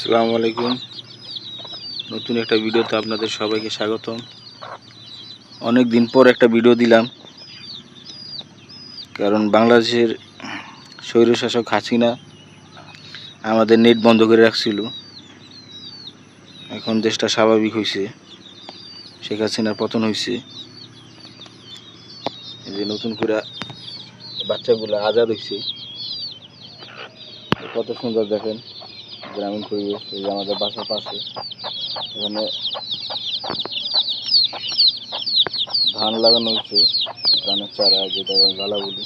আসসালামু আলাইকুম। নতুন একটা ভিডিওতে আপনাদের সবাইকে স্বাগতম। অনেক দিন পর একটা ভিডিও দিলাম। কারণ বাংলাদেশের স্বৈরশাসক হাসিনা আমাদের নেট বন্ধ করে রাখছিল। এখন দেশটা স্বাভাবিক হয়েছে শেখ হাসিনার পতন হয়েছে যে নতুন করে বাচ্চাগুলো আজাদ হয়েছে কত সুন্দর দেখেন। গ্রামীণ পরিবেশ, এই আমাদের বাসার পাশে, এখানে ধান লাগানো হয়েছে, ধানের চারা, যেটা গালা বলি।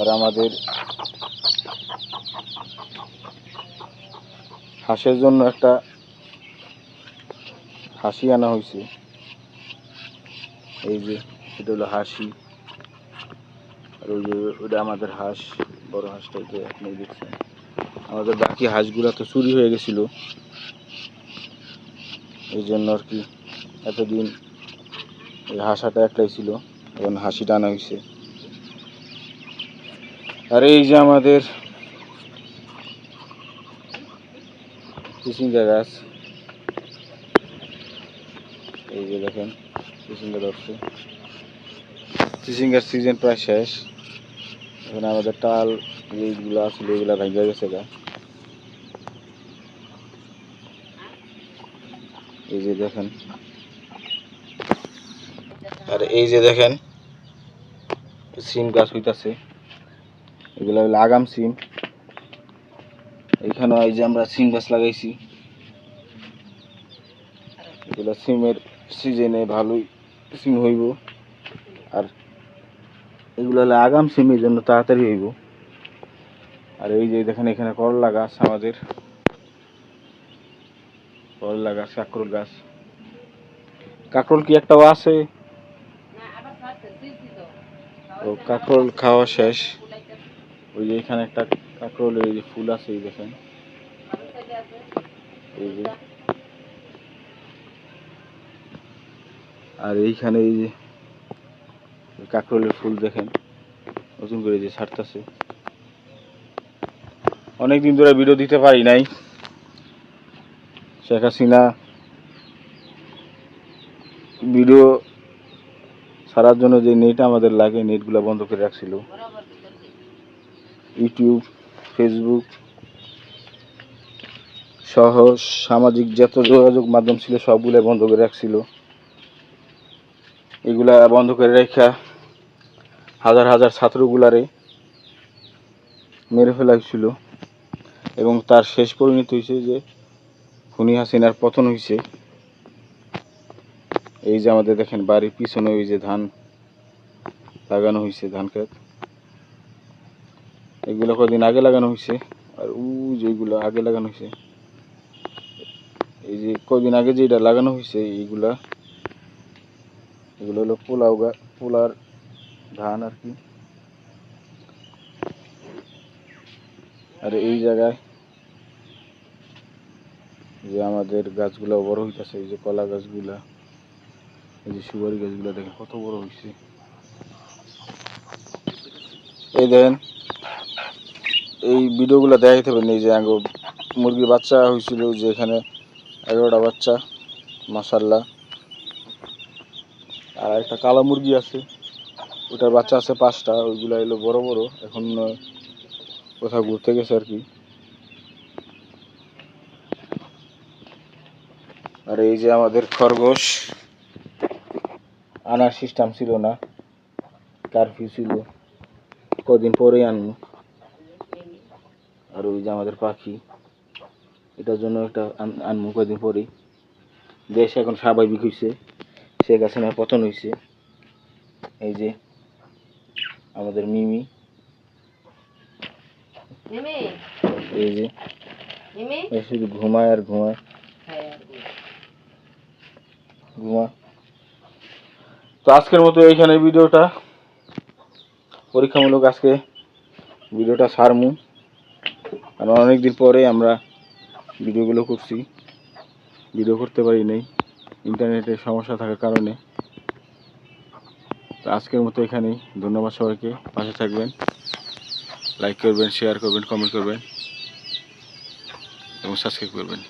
আর আমাদের হাঁসের জন্য একটা হাসি আনা হয়েছে। এই যে, এটা হলো হাসি। আর ওই যে, ওটা আমাদের হাঁস, বড় হাঁসটাকে আপনি দেখছেন। আমাদের বাকি হাঁসগুলো তো চুরি হয়ে গেছিল। এই জন্য আর কি এতদিন এই হাঁসাটা একটাই ছিল, এখন হাসিটা আনা হয়েছে আর এই যে আমাদের চিচিঙ্গা গাছ, এই যে দেখেন চিচিঙ্গা ধরছে। চিচিঙ্গার সিজন প্রায় শেষ, এখানে আমাদের টাল এইগুলো আসলে এগুলো ভেঙে গেছে গা। এই যে দেখেন। আর এই যে দেখেন সিম গাছ হইতাছে। এগুলো হলো আগাম সিম। এখানে এই যে আমরা সিম গাছ লাগাইছি। এগুলো সিমের সিজনে ভালোই সিম হইব। আর এগুলো হলো আগাম সিম এই জন্য তাড়াতাড়ি হইব। আর এই যে দেখেন এখানে করলা গাছ আমাদের। করলা গাছ কাঁকরোল গাছ। কাঁকরোল কি একটাও আছে? ও কাঁকরোল খাওয়া শেষ। ওই যে এখানে একটা কাঁকরোলের এই যে ফুল আছে এই দেখেন। এই যে। আর এইখানে এই যে কাঁকরোলের ফুল দেখেন। নতুন করে যে ছাড়তেছে। অনেক দিন ধরে ভিডিও দিতে পারি নাই। শেখ হাসিনা ভিডিও ছাড়ার জন্য যে নেট আমাদের লাগে নেটগুলো বন্ধ করে রাখছিল। ইউটিউব ফেসবুক সহ সামাজিক যত যোগাযোগ মাধ্যম ছিল, সবগুলো বন্ধ করে রাখছিল। এগুলা বন্ধ করে রেখা হাজার হাজার ছাত্রগুলারে মেরে ফেলা হয়েছিল। এবং তার শেষ পরিণত হয়েছে যে খুনি হাসিনার পতন হয়েছে এই যে আমাদের দেখেন বাড়ির পিছনে ওই যে ধান লাগানো হয়েছে ধান ক্ষেত। এগুলো কদিন আগে লাগানো হয়েছে আর উ যেগুলো আগে লাগানো হয়েছে এই যে কদিন আগে যেটা লাগানো হয়েছে এইগুলা, এগুলো হলো পোলাও গা, পোলার ধান আর কি। আর এই জায়গায় যে আমাদের গাছগুলো বড় হইতেছে, এই যে কলা গাছগুলা, এই যে সুপারি গাছগুলা দেখেন কত বড় হয়েছে এই দেখেন এই ভিডিওগুলো দেখাইতে হবে এই যে আগে মুরগির বাচ্চা হয়েছিল যে এখানে এগারোটা বাচ্চা মাসাল্লাহ আর একটা কালো মুরগি আছে, ওটার বাচ্চা আছে পাঁচটা, ওইগুলো এলো বড় বড়, এখন কোথাও ঘুরতে গেছে আর কি। আর এই যে আমাদের খরগোশ আনার সিস্টেম ছিল না কারফিউ ছিল কদিন পরেই আনব। আর ওই যে আমাদের পাখি এটার জন্য একটা আন- আনব কদিন পরেই। দেশ এখন স্বাভাবিক হয়েছে শেখ হাসিনার পতন হয়েছে এই যে আমাদের মিমি। এই যে শুধু ঘুমায় আর ঘুমায়। ঘুমা তো আজকের মতো এইখানে ভিডিওটা। পরীক্ষামূলক আজকে ভিডিওটা সারমু। কারণ অনেকদিন পরে আমরা ভিডিওগুলো করছি। ভিডিও করতে পারি নাই। ইন্টারনেটের সমস্যা থাকার কারণে। তো আজকের মতো এখানেই। ধন্যবাদ সবাইকে। পাশে থাকবেন। লাইক করবেন শেয়ার করবেন কমেন্ট করবেন। এবং সাবস্ক্রাইব করবেন।